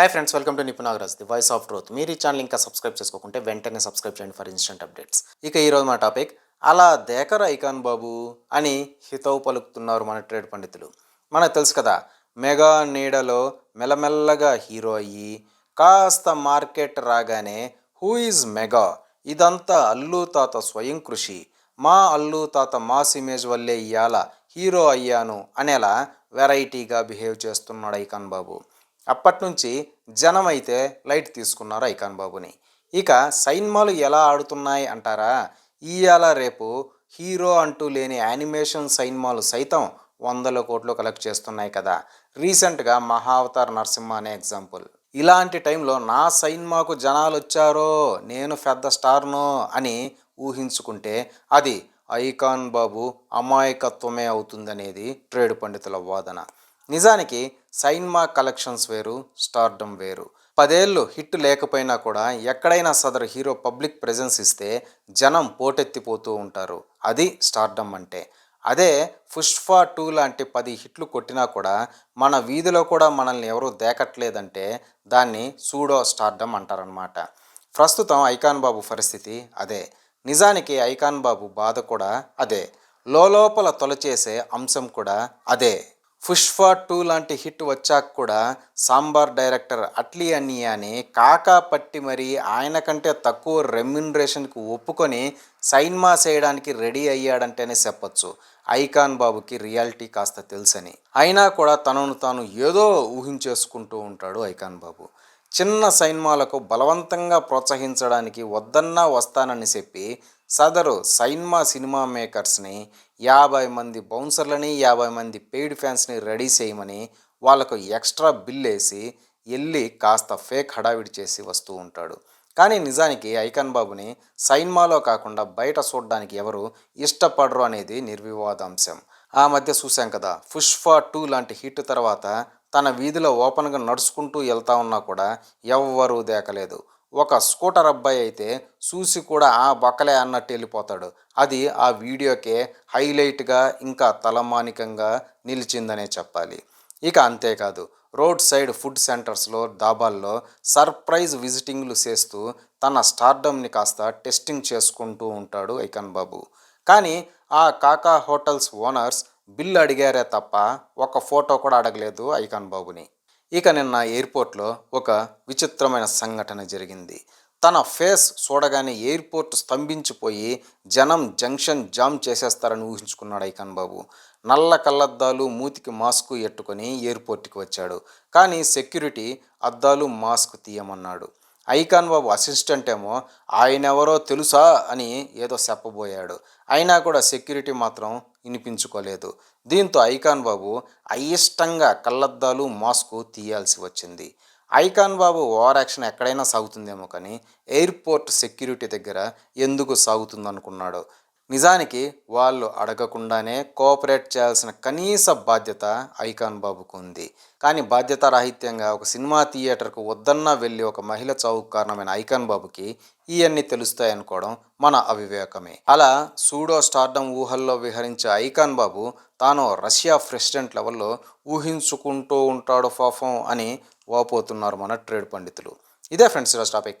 Hi friends welcome to Nipunagaraj the voice of truth మీరు ఈ channel ఇంకా subscribe చేసుకోకుంటే వెంటనే సబ్స్క్రైబ్ చేయండి ఫర్ ఇన్స్టెంట్ అప్డేట్స్ ఇక ఈరోజు మన టాపిక్ అలా దేకర ఐకాన్ బాబు అని హితవు పలుకుతున్నారు మన ట్రేడ్ పండితులు. మనకు తెలుసు కదా మెగా నీడలో మెల్లమెల్లగా హీరో అయ్యి కాస్త మార్కెట్ రాగానే హూ ఈజ్ మెగా ఇదంతా అల్లు తాత స్వయం కృషి. మా అల్లు తాత మాస్ ఇమేజ్ వల్లే ఇయ్యాల హీరో అయ్యాను అనేలా వెరైటీగా బిహేవ్ చేస్తున్నాడు ఐకాన్ బాబు. అప్పటి నుంచి జనం అయితే లైట్ తీసుకున్నారు ఐకాన్ బాబుని. ఇక సైన్మాలు ఎలా ఆడుతున్నాయి అంటారా? ఇవాళ రేపు హీరో అంటూ లేని యానిమేషన్ సైన్మాలు సైతం వందల కోట్లు కలెక్ట్ చేస్తున్నాయి కదా. రీసెంట్గా మహావతార్ నరసింహ అనే ఎగ్జాంపుల్. ఇలాంటి టైంలో నా సైన్మాకు జనాలు వచ్చారో నేను పెద్ద స్టార్నో అని ఊహించుకుంటే అది ఐకాన్ బాబు అమాయకత్వమే అవుతుందనేది ట్రేడ్ పండితుల వాదన. నిజానికి సైన్మా కలెక్షన్స్ వేరు స్టార్డమ్ వేరు. పదేళ్ళు హిట్ లేకపోయినా కూడా ఎక్కడైనా సదరు హీరో పబ్లిక్ ప్రెజెన్స్ ఇస్తే జనం పోటెత్తిపోతూ ఉంటారు. అది స్టార్డమ్ అంటే. అదే ఫుష్ఫా టూ లాంటి పది హిట్లు కొట్టినా కూడా మన వీధిలో కూడా మనల్ని ఎవరూ దేకట్లేదంటే దాన్ని సూడో స్టార్డమ్ అంటారనమాట ప్రస్తుతం ఐకాన్ బాబు పరిస్థితి అదే. నిజానికి ఐకాన్ బాబు బాధ కూడా అదే. లోపల తొలచేసే అంశం కూడా అదే. పుష్ప టూ లాంటి హిట్ వచ్చాక కూడా సాంబార్ డైరెక్టర్ అట్లీ అన్నియాని కాకా పట్టి మరి ఆయన కంటే తక్కువ రెమ్యునరేషన్కి ఒప్పుకొని సైన్మా చేయడానికి రెడీ అయ్యాడంటేనే చెప్పొచ్చు. ఐకాన్ బాబుకి రియాలిటీ కాస్త తెలుసని. అయినా కూడా తనను తాను ఏదో ఊహించేసుకుంటూ ఉంటాడు ఐకాన్ బాబు. చిన్న సైన్మాలకు బలవంతంగా ప్రోత్సహించడానికి వద్దన్నా వస్తానని చెప్పి సదరు సైన్మా సినిమా మేకర్స్ని యాభై మంది బౌన్సర్లని యాభై మంది పెయిడ్ ఫ్యాన్స్ని రెడీ చేయమని వాళ్ళకు ఎక్స్ట్రా బిల్ వేసి వెళ్ళి కాస్త ఫేక్ హడావిడి చేసి వస్తూ ఉంటాడు. కానీ నిజానికి ఐకాన్ బాబుని సైన్మాలో కాకుండా బయట చూడడానికి ఎవరు ఇష్టపడరు అనేది నిర్వివాదాంశం. ఆ మధ్య చూశాం కదా పుష్ప టూ లాంటి హిట్ తర్వాత తన వీధిలో ఓపెన్గా నడుచుకుంటూ వెళ్తా ఉన్నా కూడా ఎవ్వరూ దేకలేదు. ఒక స్కూటర్ అబ్బాయి అయితే చూసి కూడా ఆ బొక్కలే అన్నట్టు వెళ్ళిపోతాడు. అది ఆ వీడియోకే హైలైట్గా ఇంకా తలమానికంగా నిలిచిందనే చెప్పాలి. ఇక అంతేకాదు రోడ్ సైడ్ ఫుడ్ సెంటర్స్లో డాబాల్లో సర్ప్రైజ్ విజిటింగ్లు చేస్తూ తన స్టార్డమ్ని కాస్త టెస్టింగ్ చేసుకుంటూ ఉంటాడు ఐకాన్ బాబు. కానీ ఆ కాకా హోటల్స్ ఓనర్స్ బిల్లు అడిగారే తప్ప ఒక ఫోటో కూడా అడగలేదు ఐకాన్ బాబుని. ఇక నిన్న ఎయిర్పోర్ట్లో ఒక విచిత్రమైన సంఘటన జరిగింది. తన ఫేస్ చూడగానే ఎయిర్పోర్ట్ స్తంభించిపోయి జనం జంక్షన్ జామ్ చేసేస్తారని ఊహించుకున్నాడు ఐకాన్ బాబు. నల్ల కళ్ళద్దాలు మూతికి మాస్కు ఎట్టుకొని ఎయిర్పోర్ట్కి వచ్చాడు. కానీ సెక్యూరిటీ అద్దాలు మాస్క్ తీయమన్నాడు. ఐకాన్ బాబు అసిస్టెంట్ ఏమో ఆయన ఎవరో తెలుసా అని ఏదో చెప్పబోయాడు. అయినా కూడా సెక్యూరిటీ మాత్రం వినిపించుకోలేదు. దీంతో ఐకాన్ బాబు అయిష్టంగా కళ్ళద్దాలు మాస్కు తీయాల్సి వచ్చింది. ఐకాన్ బాబు ఓవర్ యాక్షన్ ఎక్కడైనా సాగుతుందేమో కానీ ఎయిర్పోర్ట్ సెక్యూరిటీ దగ్గర ఎందుకు సాగుతుందనుకున్నాడు. నిజానికి వాళ్ళు అడగకుండానే కోఆపరేట్ చేయాల్సిన కనీస బాధ్యత ఐకాన్ బాబుకు ఉంది. కానీ బాధ్యత రాహిత్యంగా ఒక సినిమా థియేటర్కు వద్దన్నా వెళ్ళి ఒక మహిళ చావుకు కారణమైన ఐకాన్ బాబుకి ఇవన్నీ తెలుస్తాయనుకోవడం మన అవివేకమే. అలా సూడో స్టార్డమ్ ఊహల్లో విహరించే ఐకాన్ బాబు తాను రష్యా ప్రెసిడెంట్ లెవెల్లో ఊహించుకుంటూ ఉంటాడు పాపం అని వాపోతున్నారు మన ట్రేడ్ పండితులు. ఇదే ఫ్రెండ్స్ ఈరోజు టాపిక్.